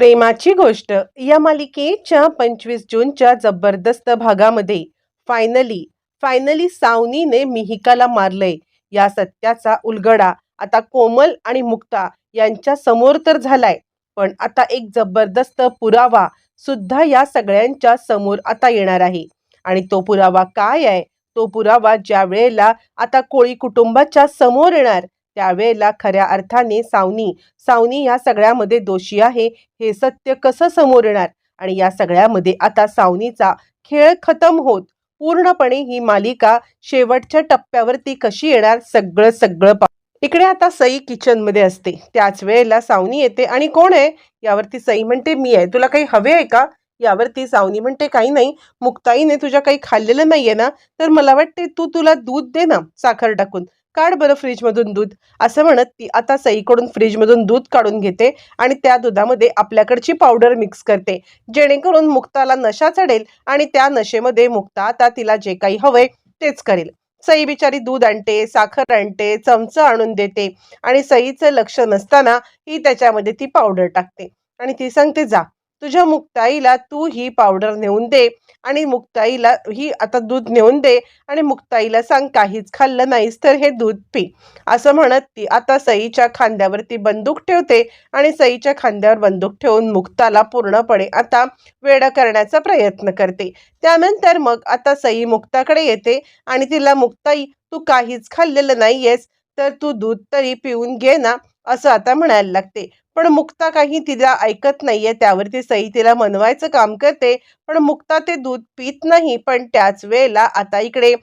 प्रेमाची गोष्ट. या मालिकेच्या पंचवीस जूनच्या जबरदस्त भागामध्ये फायनली फायनली सावनीने मिहिकाला मारलंय. या सत्याचा उलगडा आता कोमल आणि मुक्ता यांच्या समोर तर झालाय पण आता एक जबरदस्त पुरावा सुद्धा या सगळ्यांच्या समोर आता येणार आहे. आणि तो पुरावा काय आहे? तो पुरावा ज्या वेळेला आता कोळी कुटुंबाच्या समोर येणार त्यावेळेला खऱ्या अर्थाने सावनी सावनी या सगळ्यामध्ये दोषी आहे हे सत्य कसं समोर येणार आणि या सगळ्यामध्ये आता सावनीचा खेळ खतम होत पूर्णपणे ही मालिका शेवटच्या टप्प्यावरती कशी येणार सगळं सगळं पा इकडे आता सई किचनमध्ये असते. त्याच वेळेला सावनी येते. आणि कोण आहे? यावरती सई म्हणते मी आहे. तुला काही हवे आहे का? यावरती सावनी म्हणते काही नाही. मुक्ताईने तुझ्या काही खाल्लेलं नाहीये ना? तर मला वाटते तू तुला दूध दे ना साखर टाकून. काढ बरं फ्रीजमधून दूध. असं म्हणत ती आता सईकडून फ्रीजमधून दूध काढून घेते आणि त्या दुधामध्ये आपल्याकडची पावडर मिक्स करते. जेणेकरून मुक्ताला नशा चढेल आणि त्या नशेमध्ये मुक्ता आता तिला जे काही हवंय तेच करेल. सई बिचारी दूध आणते साखर आणते चमचं आणून देते आणि सईचं लक्ष नसताना ही त्याच्यामध्ये ती पावडर टाकते. आणि ती सांगते जा तुझ्या मुक्ताईला तू ही पावडर नेऊन दे आणि मुक्ताईला ही आता दूध नेऊन दे आणि मुक्ताईला सांग काहीच खाल्लं नाहीस तर हे दूध पी. असं म्हणत ती आता सईच्या खांद्यावरती बंदूक ठेवते आणि सईच्या खांद्यावर बंदूक ठेवून मुक्ताला पूर्णपणे आता वेडा करण्याचा प्रयत्न करते. त्यानंतर मग आता सई मुक्ताकडे येते आणि तिला मुक्ताई तू काहीच खाल्लेलं नाहीयेस तर तू दूध तरी पिऊन घे ना असं आता म्हणायला लागते. पण मुक्ता काही तिला ऐकत नाहीये त्यावरती सई तिला मनवायचं काम करते. पण मुक्ता ते दूध पित नाही पण त्याच वेळेला आता इकडे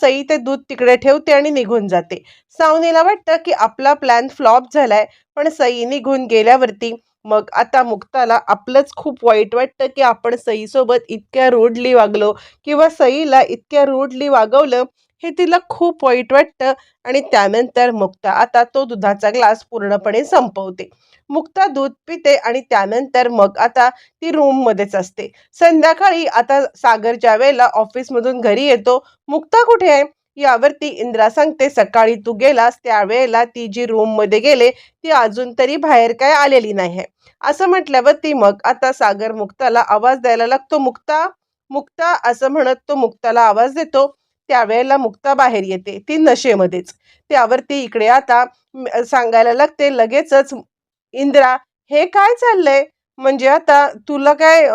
सई ते दूध तिकडे ठेवते आणि निघून जाते. सावनीला वाटतं की आपला प्लॅन फ्लॉप झालाय पण सई निघून गेल्यावरती मग आता मुक्ताला आपलंच खूप वाईट वाटतं की आपण सईसोबत इतक्या रूडली वागलो किंवा सईला इतक्या रूडली वागवलं हे तिला खूप वाईट वाटतं आणि त्यानंतर मुक्ता आता तो दुधाचा ग्लास पूर्णपणे संपवते. मुक्ता दूध पिते आणि त्यानंतर मग आता ती रूममध्येच असते. संध्याकाळी आता सागर ज्या वेळेला ऑफिसमधून घरी येतो मुक्ता कुठे आहे? यावरती इंद्रा सांगते सकाळी तू गेलास त्यावेळेला ती जी रूममध्ये गेले ती अजून तरी बाहेर काय आलेली नाही आहे असं म्हटल्यावर ती मग आता सागर मुक्ताला आवाज द्यायला लागतो मुक्ता मुक्ता असं म्हणत तो मुक्ताला आवाज देतो. त्यावेळेला मुक्ता बाहेर येते. ती नशेमध्येच. त्यावरती इकडे आता सांगायला लागते लगेचच इंद्रा हे काय चाललंय? म्हणजे आता तुला काय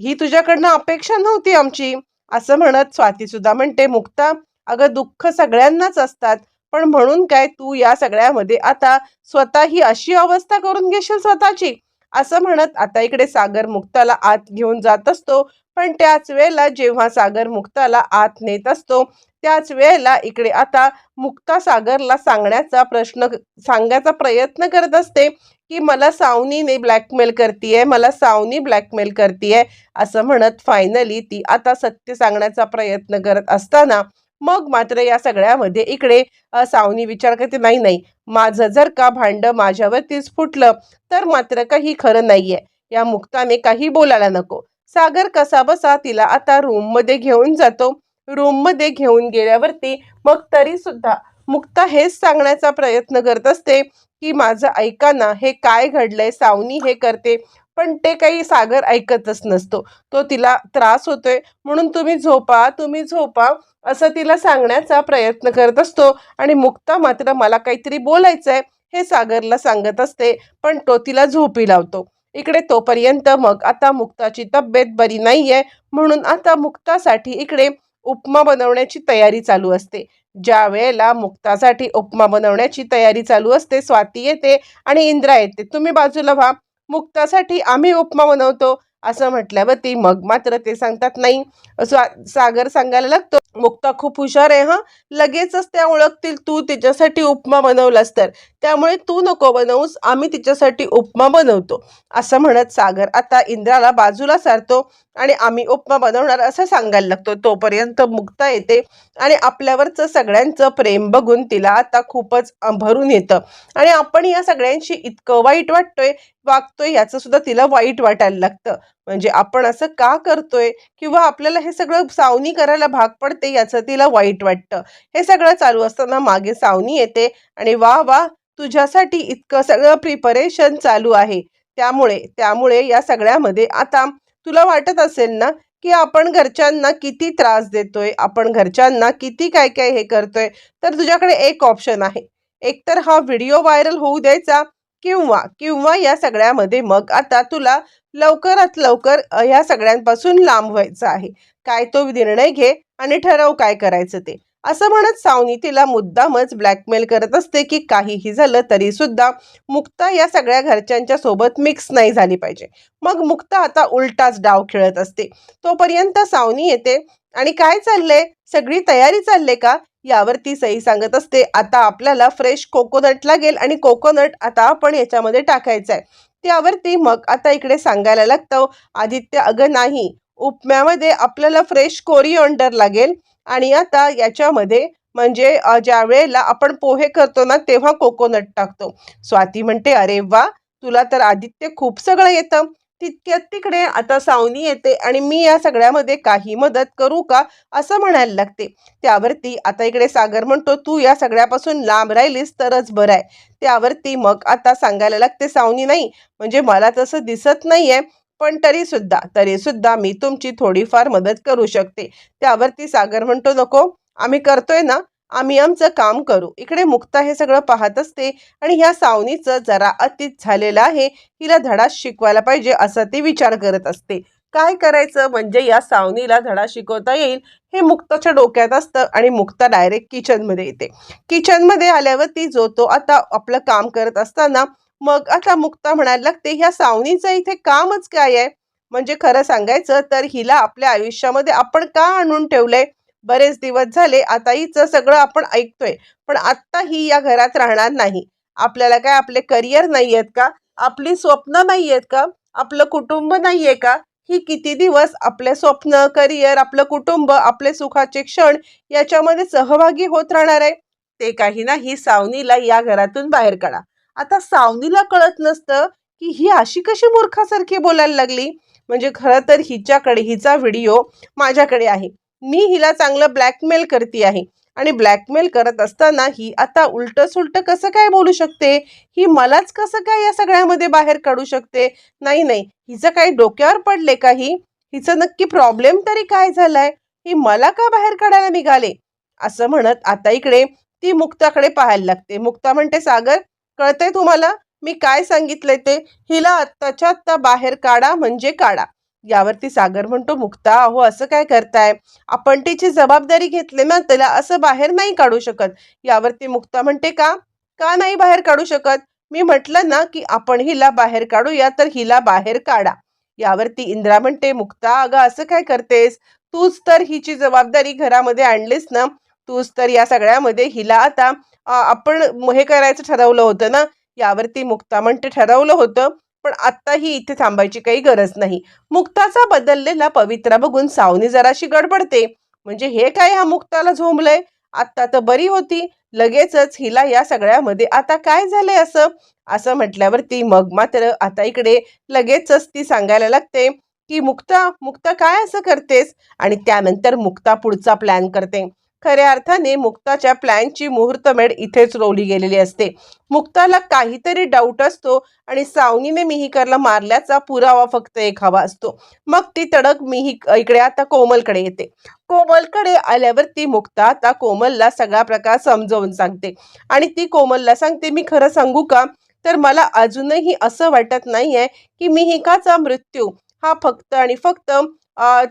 ही तुझ्याकडनं अपेक्षा नव्हती आमची? असं म्हणत स्वाती सुद्धा म्हणते मुक्ता अगं दुःख सगळ्यांनाच असतात पण म्हणून काय तू या सगळ्यामध्ये आता स्वतः ही अशी अवस्था करून घेशील स्वतःची? असं म्हणत आता इकडे सागर मुक्ताला आत घेऊन जात असतो. पण त्याच वेळेला जेव्हा सागर मुक्ताला आत नेत असतो त्याच वेळेला इकडे आता मुक्ता सागरला सांगण्याचा प्रश्न सांगायचा प्रयत्न करत असते की मला सावनीने ब्लॅकमेल करतीये मला सावनी ब्लॅकमेल करतीये असं म्हणत फायनली ती आता सत्य सांगण्याचा प्रयत्न करत असताना मग मात्र या सगळ्यामध्ये इकडे सावनी विचार करते नाही नाही माझं जर का भांडं माझ्यावरतीच फुटलं तर मात्र काही खरं नाहीये. या मुक्ताने काही बोलायला नको. सागर कसा बसा तिला आता रूममध्ये घेऊन जातो. रूममध्ये घेऊन गेल्यावरती मग तरी सुद्धा मुक्ता हेच सांगण्याचा प्रयत्न करत असते की माझं ऐका ना हे काय घडलंय? सावनी हे करते. पण ते काही सागर ऐकतच नसतो. तो तिला त्रास होतोय. म्हणून तुम्ही झोपा तुम्ही झोपा असं तिला सांगण्याचा प्रयत्न करत असतो. आणि मुक्ता मात्र मला काहीतरी बोलायचं आहे हे सागरला सांगत असते पण तो तिला झोपी लावतो. इकडे तोपर्यंत मग आता मुक्ताची तब्येत बरी नाही आहे म्हणून आता मुक्तासाठी इकडे उपमा बनवण्याची तयारी चालू असते. ज्या वेळेला मुक्तासाठी उपमा बनवण्याची तयारी चालू असते स्वाती येते आणि इंद्रा येते. तुम्ही बाजूला व्हा. मुक्तासाठी आम्ही उपमा बनवतो. असं म्हटल्यावर ती मग मात्र ते सांगतात नाही. स्वा सागर सांगायला लागतो मुक्ता खूप हुशार आहे हा. लगेचच त्या ओळखतील तू तिच्यासाठी उपमा बनवलास तर. त्यामुळे तू नको बनवूस आम्ही तिच्यासाठी उपमा बनवतो. असं म्हणत सागर आता इंद्राला बाजूला सारतो आणि आम्ही उपमा बनवणार असं सांगायला लागतो. तोपर्यंत मुक्ता येते आणि आपल्यावरचं सगळ्यांचं प्रेम बघून तिला आता खूपच अं, भरून येतं. आणि आपण या सगळ्यांशी इतकं वाईट वाटतोय वागतोय याचं सुद्धा तिला वाईट वाटायला लागतं. म्हणजे आपण असं का करतोय किंवा आपल्याला हे सगळं सावनी करायला भाग पडते याचं तिला वाईट वाटतं. हे सगळं चालू असताना मागे सावनी येते आणि वा वा तुझ्यासाठी इतकं सगळं प्रिपरेशन चालू आहे. त्यामुळे त्यामुळे या सगळ्यामध्ये आता तुला वाटत असेल ना की आपण घरच्यांना किती त्रास देतोय आपण घरच्यांना किती काय काय हे करतोय तर तुझ्याकडे एक ऑप्शन आहे. एकतर हा व्हिडिओ व्हायरल होऊ द्यायचा किंवा किंवा या सगळ्यामध्ये मग आता तुला लवकरात लवकर ह्या सगळ्यांपासून लांब व्हायचं आहे. काय तो निर्णय घे आणि ठरव काय करायचं ते. असं म्हणत सावनी तिला मुद्दामच ब्लॅकमेल करत असते की काहीही झालं तरी सुद्धा मुक्ता या सगळ्या घरच्यांच्या सोबत मिक्स नाही झाली पाहिजे. मग मुक्ता आता उलटाच डाव खेळत असते. तोपर्यंत सावनी येते आणि काय चाललंय? सगळी तयारी चालले का? यावरती सई सांगत असते आता आपल्याला फ्रेश कोकोनट लागेल आणि कोकोनट आता आपण याच्यामध्ये टाकायचं आहे त्यावरती मग आता इकडे सांगायला लागतं आदित्य अगं नाही. उपम्यामध्ये आपल्याला फ्रेश कोरिओंडर लागेल आणि आता याच्यामध्ये म्हणजे ज्या वेळेला आपण पोहे करतो ना तेव्हा कोकोनट टाकतो. स्वाती म्हणते अरे वा! तुला तर आदित्य खूप सगळं येतं. तितक्यात तिकडे आता सावनी येते आणि मी या सगळ्यामध्ये काही मदत करू का असं म्हणायला लागते. त्यावरती आता इकडे सागर म्हणतो तू या सगळ्यापासून लांब राहिलीस तरच बरं आहे. त्यावरती मग आता सांगायला लागते सावनी नाही म्हणजे मला तसं दिसत नाहीये पण तरी सुद्धा तरी सुद्धा मी तुमची थोडीफार मदत करू शकते. त्यावरती सागर म्हणतो नको आम्ही करतोय ना आम्ही आमचं काम करू. इकडे मुक्ता हे सगळं पाहत असते आणि ह्या सावनीचं जरा अतीत झालेलं आहे. हिला धडा शिकवायला पाहिजे असा ती विचार करत असते. काय करायचं? म्हणजे या सावनीला धडा शिकवता येईल? हे मुक्ताच्या डोक्यात असतं आणि मुक्ता डायरेक्ट किचनमध्ये येते. किचनमध्ये आल्यावर ती जो तो आता आपलं काम करत असताना मग आता मुक्ता म्हणायला लागते ह्या सावनीचं इथे कामच काय आहे? म्हणजे खरं सांगायचं तर हिला आपल्या आयुष्यामध्ये आपण का आणून ठेवलंय? बरेच दिवस झाले आता हिचं सगळं आपण ऐकतोय. पण आत्ता ही या घरात राहणार नाही. आपल्याला काय आपले करिअर नाही आहेत का? आपली स्वप्न नाही आहेत का? आपलं कुटुंब नाही आहे का? ही किती दिवस आपले स्वप्न करिअर आपलं कुटुंब आपले सुखाचे क्षण याच्यामध्ये सहभागी होत राहणार आहे? ते काही नाही सावनीला या घरातून बाहेर काढा. आता सावनीला कळत नसतं की ही अशी कशी मूर्खासारखी बोलायला लागली? म्हणजे खरं तर हिच्याकडे हिचा व्हिडिओ माझ्याकडे आहे. मी हिला चांगलं ब्लॅकमेल करते आहे. आणि ब्लॅकमेल करत असताना ही आता उलट सुलट कसं काय बोलू शकते? ही मलाच कसं काय या सगळ्यामध्ये बाहेर काढू शकते? नाही नाही. हिचं काही डोक्यावर पडले का ही? हिचं नक्की प्रॉब्लेम तरी काय झालाय? ही मला का बाहेर काढायला निघाले? असं म्हणत आता इकडे ती मुक्ताकडे पाहायला लागते. मुक्ता म्हणते सागर कळतंय तुम्हाला? मी काय सांगितलंय ते? हिला आत्ताच्या आत्ता बाहेर काढा म्हणजे काढा. यावरती सागर म्हणतो मुक्ता अहो असं काय करताय? आपण तिची जबाबदारी घेतली ना त्याला असं बाहेर नाही काढू शकत. यावरती मुक्ता म्हणते का? का नाही बाहेर काढू शकत? मी म्हटलं ना की आपण हिला बाहेर काढूया तर हिला बाहेर काढा. यावरती इंद्रा म्हणते मुक्ता अगं असं काय करतेस? तूच तर हिची जबाबदारी घरामध्ये आणलीस ना? तूच तर या सगळ्यामध्ये हिला आता आपण हे करायचं ठरवलं होतं ना? यावरती मुक्ता म्हणते ठरवलं होतं. पण आत्ता ही इथे थांबायची काही गरज नाही. मुक्ताचा बदललेला पवित्रा बघून सावनी जराशी गडबडते. म्हणजे हे काय ह्या मुक्ताला झोंबलंय? आत्ता तर बरी होती. लगेचच हिला या सगळ्यामध्ये आता काय झालंय असं? असं म्हटल्यावरती मग मात्र आता इकडे लगेचच ती सांगायला लागते की मुक्ता मुक्ता काय असं करतेस? आणि त्यानंतर मुक्ता पुढचा प्लॅन करते. खऱ्या अर्थाने मुक्ताच्या प्लॅनची मुहूर्तमेढ इथेच रोवली गेलेली असते. मुक्ताला काहीतरी डाऊट असतो आणि सावनीने मिहिकरला मारल्याचा पुरावा फक्त एक हवा असतो. मग ती तडक मिही इकडे आता कोमलकडे येते. कोमलकडे आल्यावर ती मुक्ता आता कोमलला सगळा प्रकार समजावून सांगते. आणि ती कोमलला सांगते मी खरं सांगू का? तर मला अजूनही असं वाटत नाहीये की मिहिकाचा मृत्यू हा फक्त आणि फक्त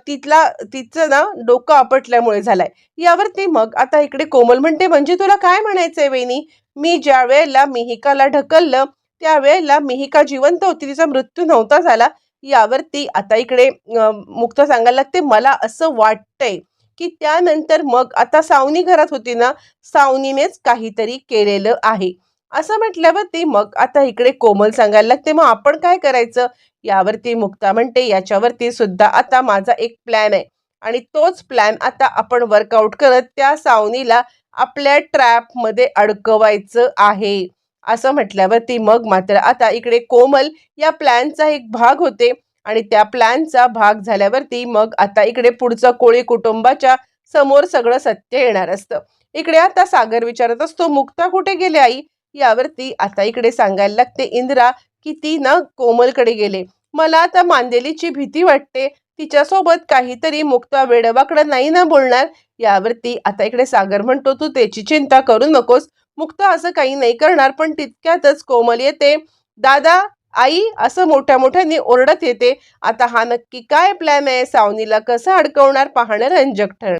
तिथला तिचं ना डोकं आपटल्यामुळे झालाय. यावरती मग आता इकडे कोमल म्हणते म्हणजे तुला काय म्हणायचंय वेणी मी ज्या वेळेला मिहिकाला ढकललं त्यावेळेला मिहिका जिवंत होती तिचा मृत्यू नव्हता झाला. यावरती आता इकडे मुक्त मुक्ता सांगायला लागते. मला असं वाटतंय की त्यानंतर मग आता सावनी घरात होती ना सावनीनेच काहीतरी केलेलं आहे. असं म्हटल्यावरती मग आता इकडे कोमल सांगायला लागते. मग आपण काय करायचं? यावरती मुक्ता म्हणते याच्यावरती सुद्धा आता माझा एक प्लॅन आहे. आणि तोच प्लॅन आता आपण वर्कआउट करत त्या सावनीला आपल्या ट्रॅपमध्ये अडकवायचं आहे. असं म्हटल्यावरती मग मात्र आता इकडे कोमल या प्लॅनचा एक भाग होते. आणि त्या प्लॅनचा भाग झाल्यावरती मग आता इकडे पुढचं कोळी कुटुंबाच्या समोर सगळं सत्य येणार असतं. इकडे आता सागर विचारत असतो मुक्ता कुठे गेले आई? यावरती आता इकडे सांगायला लागते इंदिरा की ती ना कोमलकडे गेले. मला आता मांदेलीची भीती वाटते. तिच्यासोबत काहीतरी मुक्ता वेडवाकडं नाही ना बोलणार? यावरती आता इकडे सागर म्हणतो तू त्याची चिंता करू नकोस. मुक्ता असं काही नाही करणार पण तितक्यातच कोमल येते. दादा आई असं मोठ्या मोठ्याने ओरडत येते. आता हा नक्की काय प्लॅन आहे? सावनीला कसं अडकवणार? पाहणं रंजक ठरणार